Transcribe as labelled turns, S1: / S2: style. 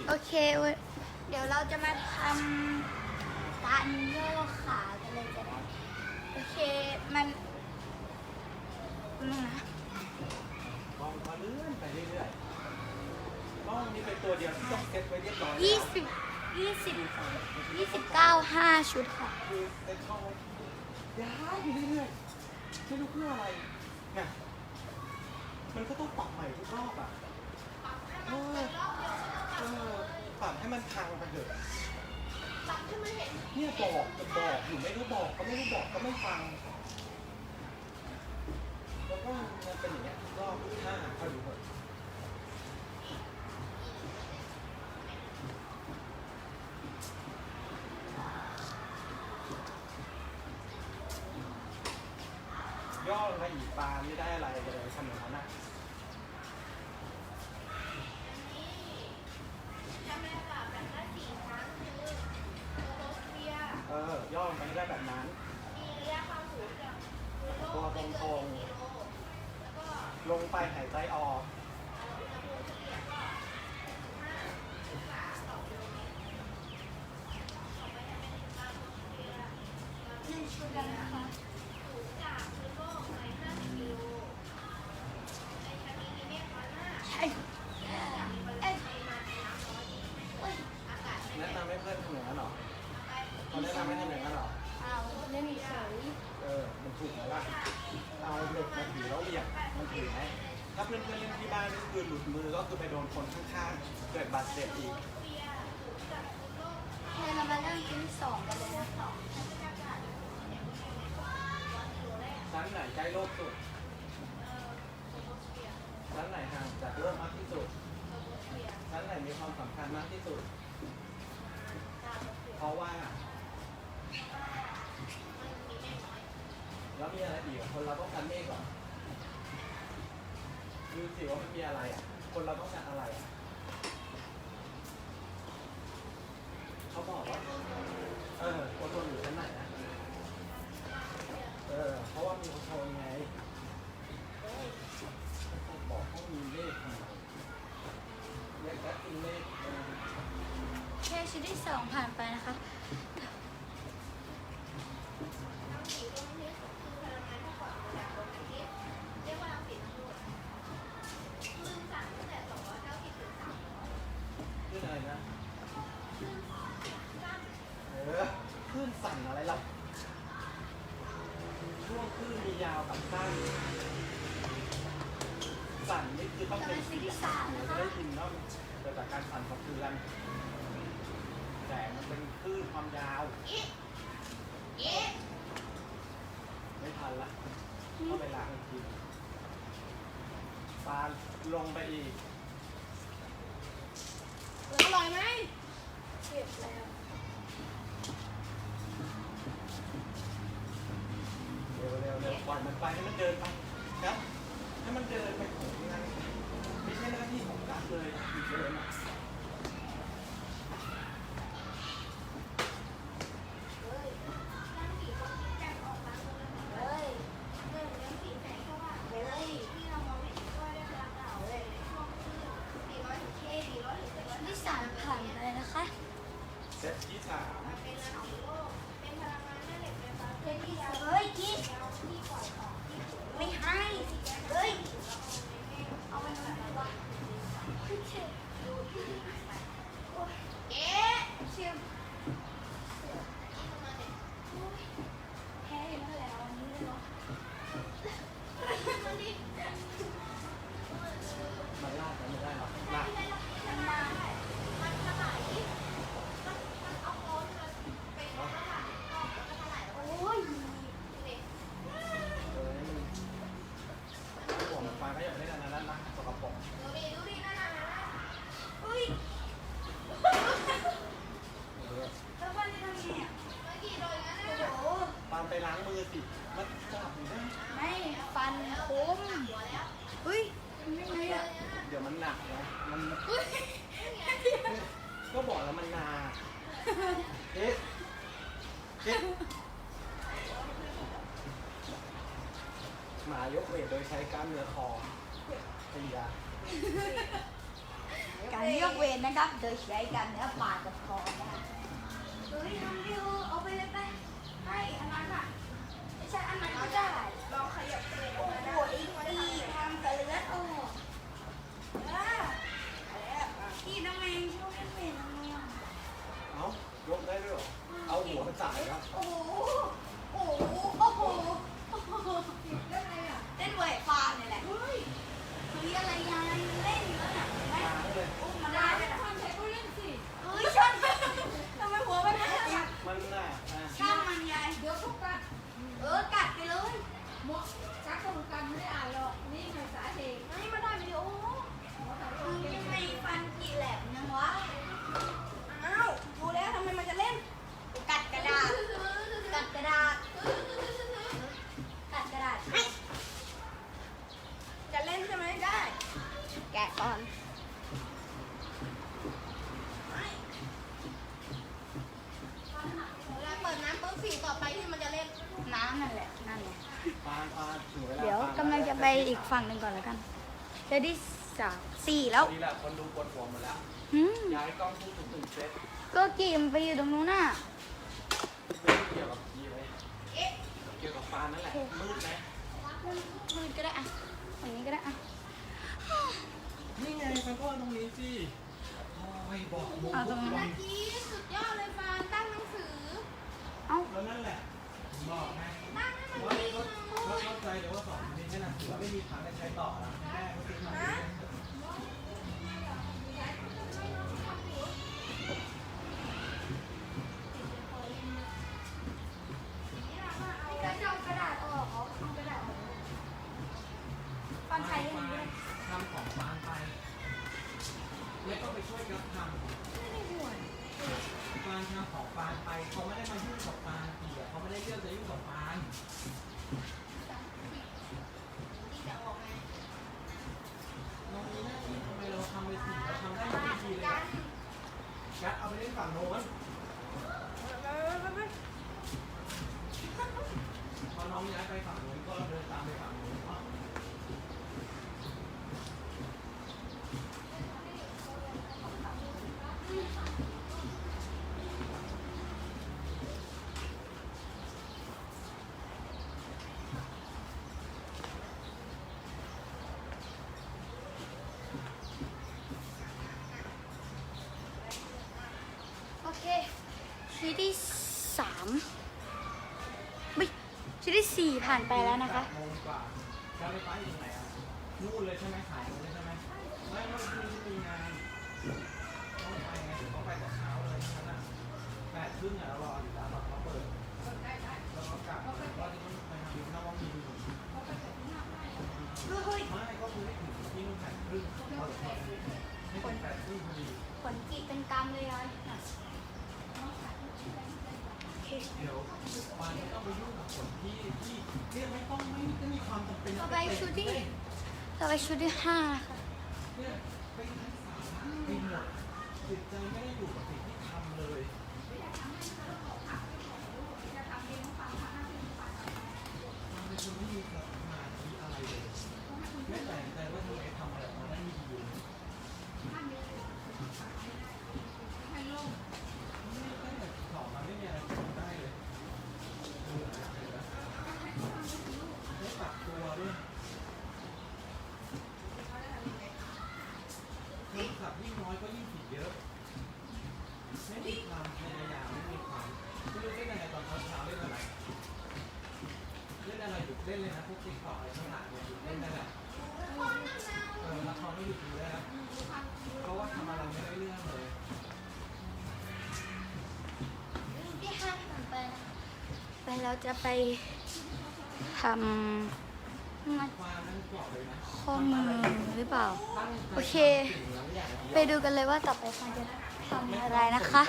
S1: สิ
S2: โอเคเว้ยเดี๋ยวเราจะมาทำการย่อขากันเลยจะได้ โอเค มันนึงนะ
S1: ลองมาเลื่อนไปเรื่อยๆกล้องนี้เป็นตัวเดียวที่ต้องเซ็ตไว้เรียบร้อย
S2: ยี่สิบยี่สิบยี่สิบเก้าห้าชุดค่ะ
S1: คือเซ็ตช่องไว้ย้ายไปเรื่อยๆไม่รู้เพื่ออะไรน่ะมันก็ต้องปรับใหม่ทุกรอบอะเออเออปรับให้ มันพังไปเถอะเนี่ยบอกจะบอกอยู่ไม่รู้บอกก็ไม่รู้บอกก็ไม่ฟัง แล้วก็มันเป็นอย่างเงี้ยทุกรอบทุกท่าเขาดูเถอะย่อลงมาอีกปลาไม่ได้อะไรเลยทำอย่างนั้นอะ ตรงๆ ลงไปหายใจออก
S2: ใช่เอ้ยเอ้ย
S1: แนะนำให้เพื่อนทำอย่างนั้นเหรอเขาแนะนำให้ทำอย่างนั้นเหรอ
S2: เอาเล่นเฉย
S1: เออ มันถูกไหมล่ะ เอาเหล็กมาถือแล้วเหวี่ยงมันถือไหมถ้าเพื่อนๆเล่นที่บ้านก็ คือหลุดมือก็คือไปโดนคนข้างๆ เกิดบาดเจ็บอีก
S2: แค่เรามาเริ่มชิ้นสองกันเลยนะ
S1: ชั้นไหนใกล้โลกสุดชั้นไหนห่างจากโลกมากที่สุดชั้นไหนมีความสำคัญมากที่สุด เพราะว่า แล้วมีอะไรอีกอะคนเราต้องการเมฆก่อน ดูสิว่ามันมีอะไรอะ คนเราต้องการอะไรอะเขาบอกว่า เออโอโซนอยู่ชั้นไหนนะ เออ เพราะว่ามีโอโซนไงบอกเขามีเลขเรียกแค่เป็นเลขเออ
S2: แค่ชิ้นที่สองผ่านไปนะคะ
S1: คือต้องเป็นที่สั่นจะได้ยินเนาะเกิดจากการสั่นสะเทือนแต่มันเป็นคลื่นความยาว ไม่ทันละต้องไปล้างอีกทีปานลงไปอีก
S2: อร่อยไหมเก็บแล้ว
S1: เร็วเร็วเร็วปล่อยมันไปให้มันเดินไปครับ ให้มันเดินไปถึงงานไม่ใช่หน้าที่ของกัฐเลยอีกเดินะ
S2: ฮ้ยเฮ้ยที่สามผ่านไปนะคะ
S1: เซตที่สาม
S2: เฮ้ยกิ๊กไม่ให้เฮ้ยเอาไปทำไมวะเฮ้ยเชี่ยเอ๊ะเชี่ยแพ้อยู่แล้วแหละวันนี้เลยเนาะ
S1: มันลากไปไม่ได้หรอกลาก
S2: มันมาโอ้ย
S1: เออให้มันหัวมันไปก็อย่าไปเล่นอันนั้นนะสกปรก
S2: เฮ้ย
S1: เออ
S2: แล้ววันนี้ทำไงอะโอ้โห
S1: ปานไปล้างมือสิ มันจับอยู่ได้
S2: ไม่ฟันคมเฮ้ยทำยังไงอะ
S1: เดี๋ยว มันก็บอกแล้วมันนาเอ๊ะเอ๊ะหมายกเวทโดยใช้กล้ามเนื้อคอพยา
S2: การเลือกเวรนะครับ โดยใช้การเนื้อปากกับคอเฮ้ยทำดิวเอาไปเลยไปให้อันนั้นอะไม่ใช่อันนั้นก็ได้ลองขยับเลยโอ้โหอีกทีทำแต่เลือดออกอ่ พี่น้องเองชอบเล่นเวรทำไมอะ
S1: เอายกได้ด้วยเหรอ เอาหัวจ่ายแล้ว
S2: โอ้โห โอ้โห โอ้โหโอ้โหเล่นอะไรอะเล่นเวทฟาเนี่ยแหละเฮ้ยเฮ้ยอะไรยายเล่นเยอะน่ะเห็นไห
S1: มาเลย
S2: อุ้มมาได้เลยทำใช้ก็เล่นสิเฮ้ยฉันทำไมหัวมันน่ารัก
S1: มันน่ะอะ
S2: ช่างมันยาย
S3: เดี๋ยวเขากัด
S2: เออกัดไปเลย
S3: หมอกัดก็เหมือนกันไม่ได้อ่านหรอก นี่ไงสาเหตุ
S2: นี่มาได้วิดีโอมึงยังไงฟันกี่แหลมยังวะ อ้าวดูแล้วทำไมมันจะเล่น กัดกระดาษ กัดกระดาษ กัดกระดาษ จะเล่นใช่ไหมได้ แกะก่อน
S3: เวลาเปิดน้ำปุ๊บสิ่งต่อไปที่มันจะเล่น
S2: น้ำนั่นแหละ นั่นแหละ
S1: ปานปานถึงเวลา
S2: เดี๋ยว
S1: ปาน
S2: กำลังจะไปอีกฝั่งหนึ่งก่อนแล้วกันเดี๋ยวที่สามสี่แล้ว
S1: นี่แหละคนดูปวดหัวหมดแล้ว
S2: หืม
S1: ย้ายกล้องทุกถึงเซต
S2: ก็กี่มันไปอยู่ตรงนู้นน่ะ
S1: ไม่เกี่ยวกับยีเลยเกี่ยวกับปานนั่นแหละมืดไหม
S2: มืดก็ได้อะอย่างนี้ก็ได้อะ
S1: นี่ไงไปพ่อตรงนี้สิ โอ้ยบอกมุม
S2: เอาตรงนั้น
S1: ทุก
S2: นะ
S1: คน
S3: กี้สุดยอดเลยฟานตั้งหนังสือ
S2: เอ้า
S1: แล้วนั่นแหละผมบอกไง
S3: ตั้งให้มัน
S1: ว่า
S3: ดี
S1: เขาเขาเข้าใจเลยว่าสองคนนี้เนี่ยนะถือว่าไม่มีทางได้ใช้ต่อนะแม่เช่
S2: วย
S1: กับทำ
S2: ไม่ได้ห่วง
S1: ปานทำของปานไปเขาไม่ได้มายุ่งกับปานเกี่ยเขาไม่ได้เลือกจะยุ่งกับปานเรามีหน้าที่ทำไมเราทำไปสิเราทำได้ไม่ดีเลยอะยัดเอาไปเล่นฝั่งโน้นพอน้องย้ายไปฝั่งโน้นก็เดินตามไปฝั่งโน้นเนาะ
S2: โอ เคชิ้นที่สามไม่ชิ้นที่สี่ผ่านไปแล้วนะคะ
S1: แปดโมงกว่าการไฟฟ้าอยู่ตรงไหนอะนู่นเลยใช่ไหมขายนู่นเลยใช่ไหมไม่ไม่คือมีงานต้องไปไงต้องไปแต่เช้าเลยฉะนั้นอะแปดครึ่งอะเรารออยู่แล้วเราเปิดแล้วก็กลับแล้วก็จะต้องไปทำดิวนะว่ามีอยู่
S2: เฮ้ย
S1: ไม่ก็คือไม่ถึงที่นู่นแปดครึ่งเราเปิดไม่ถึงแปดครึ่งพอดี
S2: ผลกีดเป็นกรรมเลยยายอะโอ เค
S1: เดี๋ยวปานไม่ต้องไปยุ่งกับคนที่ที่เรียกไม่ต้องไม่ไม่มีความจำเป็น
S2: ต่อไปชุดที่ต่อไปชุดที่ห้าค่ะ
S1: เนี่ยไปไร้สาระไปหมดจิตใจไม่ได้อยู่กับสิ่งที่ทำเลย มันเป็นคนไม่มีสมาธิอะไรเลย ไม่แปลกใจว่าทำไมทำอะไรออกมาได้ไม่ดีเลยไม่ตั้งแต่สอบมาไม่มีอะไรทำได้เลยเออเห็นไหมไม่ปรับตัวด้วยคนขับยิ่งน้อยก็ยิ่งผิดเยอะ ไม่มีความพยายามไม่มีความไม่รู้เล่นอะไรตอนเช้าๆเล่นอะไร เล่นอะไรหยุดเล่นเลยนะพวกติ๊กต็อกอะไรทั้งหลายเนี่ยหยุดเล่นได้แหละเออละครไม่หยุดดูได้แล้วเพราะว่าทำอะไรไม่ได้เรื่องเลย
S2: ที่ห้าผ่านไปนะไป เราจะไปทำข้อมือหรือเปล่า โอเค ไปดูกันเลยว่าต่อไปฟังจะทำอะไรนะคะ